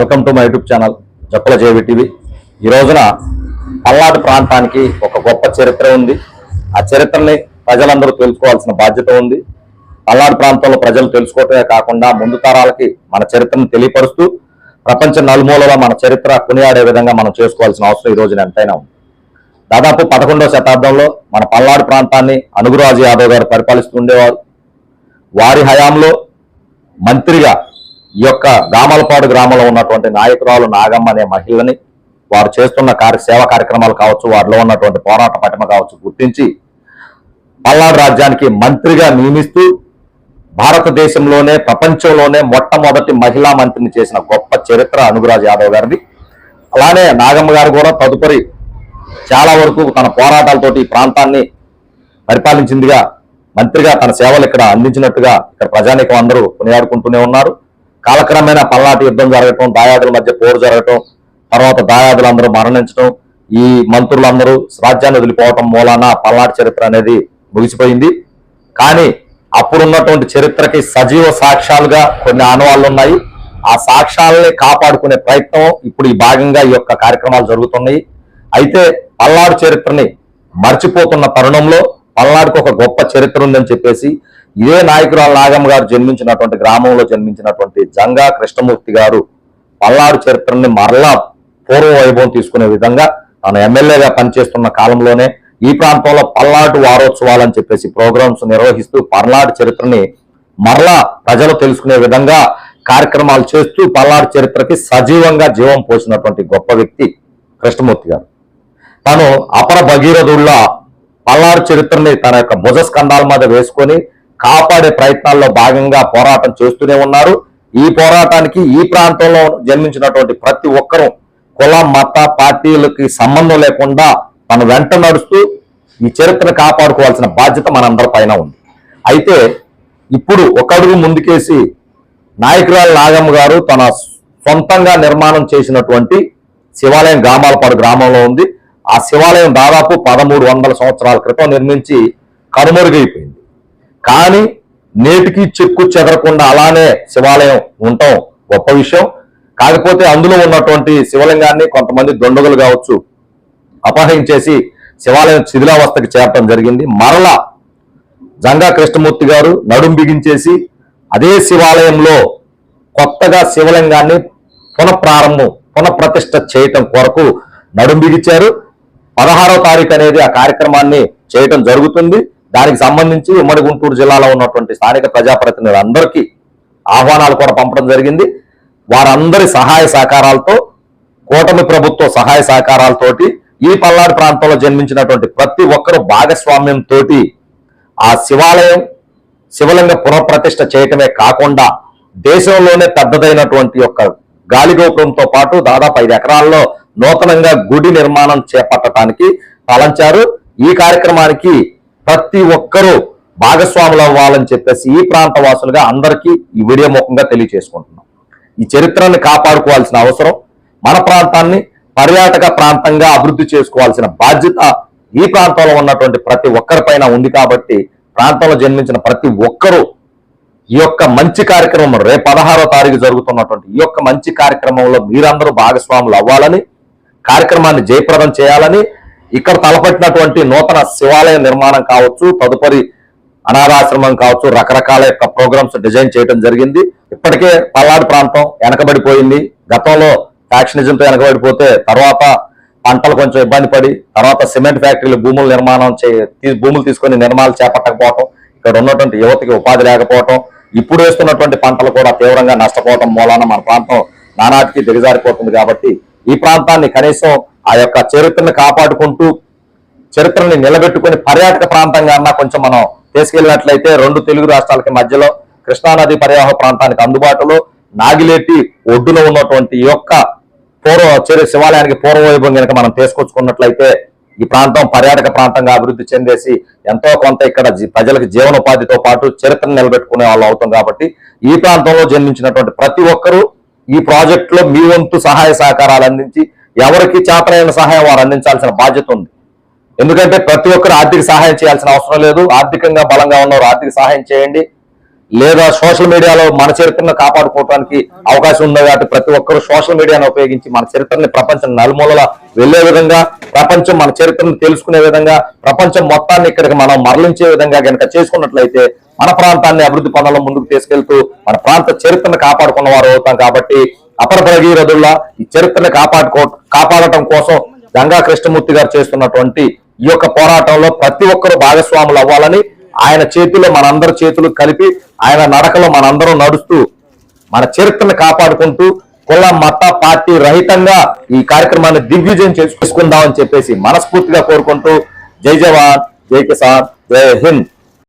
Welcome to my YouTube channel Jakkula JV TV. ఈ రోజున పల్నాడు ప్రాంతానికి ఒక గొప్ప చరిత్ర ఉంది. ఆ చరిత్రని ప్రజలందరూ తెలుసుకోవాల్సిన బాధ్యత ఉంది. పల్నాడు ప్రాంతంలో ప్రజలు తెలుసుకోవటమే కాకుండా ముందు తరాలకి మన చరిత్రను తెలియపరుస్తూ ప్రపంచ నలుమూలలో మన చరిత్ర కొనియాడే విధంగా మనం చేసుకోవాల్సిన అవసరం ఈ రోజున ఎంతైనా ఉంది. దాదాపు పదకొండవ శతాబ్దంలో మన పల్నాడు ప్రాంతాన్ని అనుగురాజు యాదవ్ గారు పరిపాలిస్తూ ఉండేవారు. వారి హయాంలో మంత్రిగా ఈ యొక్క గామలపాడు గ్రామంలో ఉన్నటువంటి నాయకురాలు నాగమ్మ అనే మహిళని వారు చేస్తున్న కార్య సేవా కార్యక్రమాలు కావచ్చు వారిలో ఉన్నటువంటి పోరాట పటిమ కావచ్చు గుర్తించి పల్నాడు రాజ్యానికి మంత్రిగా నియమిస్తూ భారతదేశంలోనే ప్రపంచంలోనే మొట్టమొదటి మహిళా మంత్రిని చేసిన గొప్ప చరిత్ర అనుగురాజ్ యాదవ్ గారిది. అలానే నాగమ్మ గారు కూడా తదుపరి చాలా వరకు తన పోరాటాలతోటి ఈ ప్రాంతాన్ని పరిపాలించిందిగా మంత్రిగా తన సేవలు ఇక్కడ అందించినట్టుగా ఇక్కడ ప్రజానీకం అందరూ కొనియాడుకుంటూనే ఉన్నారు. కాలక్రమేణా పల్నాటి యుద్ధం జరగటం దాయాదుల మధ్య పోరు జరగటం తర్వాత దాయాదులందరూ మరణించడం ఈ మంత్రులందరూ రాజ్యాన్ని వదిలిపోవటం మూలాన పల్నాటి చరిత్ర అనేది ముగిసిపోయింది. కానీ అప్పుడున్నటువంటి చరిత్రకి సజీవ సాక్ష్యాలుగా కొన్ని ఆనవాళ్ళు ఉన్నాయి. ఆ సాక్ష్యాలని కాపాడుకునే ప్రయత్నం ఇప్పుడు ఈ భాగంగా ఈ యొక్క కార్యక్రమాలు జరుగుతున్నాయి. అయితే పల్నాడు చరిత్రని మర్చిపోతున్న తరుణంలో పల్నాడుకు ఒక గొప్ప చరిత్ర ఉందని చెప్పేసి ఇదే నాయకురాలు నాగమ్మ గారు జన్మించినటువంటి గ్రామంలో జన్మించినటువంటి జంగా కృష్ణమూర్తి గారు పల్నాడు చరిత్రని మరలా పూర్వ వైభవం తీసుకునే విధంగా తను ఎమ్మెల్యేగా పనిచేస్తున్న కాలంలోనే ఈ ప్రాంతంలో పల్నాడు వారోత్సవాలు అని చెప్పేసి ప్రోగ్రామ్స్ నిర్వహిస్తూ పల్నాడు చరిత్రని మరలా ప్రజలు తెలుసుకునే విధంగా కార్యక్రమాలు చేస్తూ పల్నాడు చరిత్రకి సజీవంగా జీవం పోసినటువంటి గొప్ప వ్యక్తి కృష్ణమూర్తి గారు. తను అపర భగీరథుల్లా పల్నాడు చరిత్రని తన యొక్క భుజ స్కంధాల మీద వేసుకొని కాపాడే ప్రయత్నాల్లో భాగంగా పోరాటం చేస్తూనే ఉన్నారు. ఈ పోరాటానికి ఈ ప్రాంతంలో జన్మించినటువంటి ప్రతి ఒక్కరూ కుల మత పార్టీలకి సంబంధం లేకుండా తన వెంట నడుస్తూ ఈ చరిత్రను కాపాడుకోవాల్సిన బాధ్యత మనందరి పైన ఉంది. అయితే ఇప్పుడు ఒక అడుగు ముందుకేసి నాయకురాలు నాగమ్మ గారు తన సొంతంగా నిర్మాణం చేసినటువంటి శివాలయం గామాలపాడు గ్రామంలో ఉంది. ఆ శివాలయం దాదాపు పదమూడు వందల సంవత్సరాల క్రితం నిర్మించి కనుమరుగైపోయింది. కానీ నేటికి చెక్కు చెదరకుండా అలానే శివాలయం ఉండటం గొప్ప విషయం. కాకపోతే అందులో ఉన్నటువంటి శివలింగాన్ని కొంతమంది దొండగలు కావచ్చు అపహరించేసి శివాలయం శిథిలావస్థకి చేరటం జరిగింది. మరలా జంగా కృష్ణమూర్తి గారు నడుం బిగించేసి అదే శివాలయంలో కొత్తగా శివలింగాన్ని పునఃప్రారంభం పునఃప్రతిష్ఠ చేయటం కొరకు నడుం బిగించారు. పదహారో తారీఖు అనేది ఆ కార్యక్రమాన్ని చేయటం జరుగుతుంది. దానికి సంబంధించి ఉమ్మడి గుంటూరు జిల్లాలో ఉన్నటువంటి స్థానిక ప్రజాప్రతినిధులందరికీ ఆహ్వానాలు కూడా పంపడం జరిగింది. వారందరి సహాయ సహకారాలతో కూటమి ప్రభుత్వ సహాయ సహకారాలతోటి ఈ పల్నాడు ప్రాంతంలో జన్మించినటువంటి ప్రతి ఒక్కరూ భాగస్వామ్యంతో ఆ శివాలయం శివలింగ పునఃప్రతిష్ఠ చేయటమే కాకుండా దేశంలోనే పెద్దదైనటువంటి యొక్క గాలి గోపురంతో పాటు దాదాపు ఐదు ఎకరాల్లో నూతనంగా గుడి నిర్మాణం చేపట్టడానికి తలంచారు. ఈ కార్యక్రమానికి ప్రతి ఒక్కరూ భాగస్వాములు అవ్వాలని చెప్పేసి ఈ ప్రాంత వాసులుగా అందరికీ ఈ వీడియో ముఖంగా తెలియజేసుకుంటున్నాం ఈ చరిత్రను కాపాడుకోవాల్సిన అవసరం మన ప్రాంతాన్ని పర్యాటక ప్రాంతంగా అభివృద్ధి చేసుకోవాల్సిన బాధ్యత ఈ ప్రాంతంలో ఉన్నటువంటి ప్రతి ఒక్కరిపైన ఉంది కాబట్టి ప్రాంతంలో జన్మించిన ప్రతి ఒక్కరూ ఈ యొక్క మంచి కార్యక్రమం రేపు పదహారో తారీఖు జరుగుతున్నటువంటి ఈ యొక్క మంచి కార్యక్రమంలో మీరందరూ భాగస్వాములు అవ్వాలని కార్యక్రమాన్ని జయప్రదం చేయాలని ఇక్కడ తలపెట్టినటువంటి నూతన శివాలయ నిర్మాణం కావచ్చు తదుపరి అనాథాశ్రమం కావచ్చు రకరకాల యొక్క ప్రోగ్రామ్స్ డిజైన్ చేయడం జరిగింది. ఇప్పటికే పల్నాడు ప్రాంతం వెనకబడిపోయింది. గతంలో ఫ్యాక్షనిజంతో వెనకబడిపోతే తర్వాత పంటలు కొంచెం ఇబ్బంది పడి తర్వాత సిమెంట్ ఫ్యాక్టరీలు భూములు నిర్మాణం చే తీ- భూములు తీసుకొని నిర్మాణాలు చేపట్టకపోవటం ఇక్కడ ఉన్నటువంటి యువతకి ఉపాధి లేకపోవటం ఇప్పుడు వేస్తున్నటువంటి పంటలు కూడా తీవ్రంగా నష్టపోవటం మూలాన మన ప్రాంతం నానాటికి దిగజారిపోతుంది కాబట్టి ఈ ప్రాంతాన్ని కనీసం ఆ యొక్క చరిత్రను కాపాడుకుంటూ చరిత్రని నిలబెట్టుకుని పర్యాటక ప్రాంతంగా అన్నా కొంచెం మనం తీసుకెళ్ళినట్లయితే రెండు తెలుగు రాష్ట్రాలకి మధ్యలో కృష్ణానది పర్యాహ ప్రాంతానికి అందుబాటులో నాగిలేటి ఒడ్డున ఉన్నటువంటి ఈ యొక్క పూర్వ చరి శివాలయానికి పూర్వవైభవం కనుక మనం తీసుకొచ్చుకున్నట్లయితే ఈ ప్రాంతం పర్యాటక ప్రాంతంగా అభివృద్ధి చెందేసి ఎంతో కొంత ఇక్కడ జీ- ప్రజలకు జీవనోపాధితో పాటు చరిత్రను నిలబెట్టుకునే వాళ్ళు అవుతాం కాబట్టి ఈ ప్రాంతంలో జన్మించినటువంటి ప్రతి ఒక్కరూ ఈ ప్రాజెక్టులో మీ వంతు సహాయ సహకారాలు అందించి ఎవరికి చేతనైన సహాయం వారు అందించాల్సిన బాధ్యత ఉంది. ఎందుకంటే ప్రతి ఒక్కరు ఆర్థిక సహాయం చేయాల్సిన అవసరం లేదు. ఆర్థికంగా బలంగా ఉన్నవారు ఆర్థిక సహాయం చేయండి. లేదా సోషల్ మీడియాలో మన చరిత్రను కాపాడుకోవడానికి అవకాశం ఉంది కాబట్టి ప్రతి ఒక్కరూ సోషల్ మీడియాను ఉపయోగించి మన చరిత్రని ప్రపంచం నలుమూలలా వెళ్ళే విధంగా ప్రపంచం మన చరిత్రను తెలుసుకునే విధంగా ప్రపంచం మొత్తాన్ని ఇక్కడికి మనం మరలించే విధంగా కనుక చేసుకున్నట్లయితే మన ప్రాంతాన్ని అభివృద్ధి పనుల్లో ముందుకు తీసుకెళ్తూ మన ప్రాంత చరిత్రను కాపాడుకున్న వారు అవుతాం కాబట్టి అపర భగీరథుల్లా ఈ చరిత్రను కాపాడుకో కాపాడటం కోసం గంగా కృష్ణమూర్తి గారు చేస్తున్నటువంటి ఈ యొక్క పోరాటంలో ప్రతి ఒక్కరూ భాగస్వాములు అవ్వాలని ఆయన చేతిలో మనందరి చేతులు కలిపి ఆయన నడకలో మనందరం నడుస్తూ మన చరిత్రను కాపాడుకుంటూ కుల మత పార్టీ రహితంగా ఈ కార్యక్రమాన్ని దిగ్విజయం చేసుకుందామని చెప్పేసి మనస్ఫూర్తిగా కోరుకుంటూ జై జవాన్ జై కిసాన్ జై హింద్.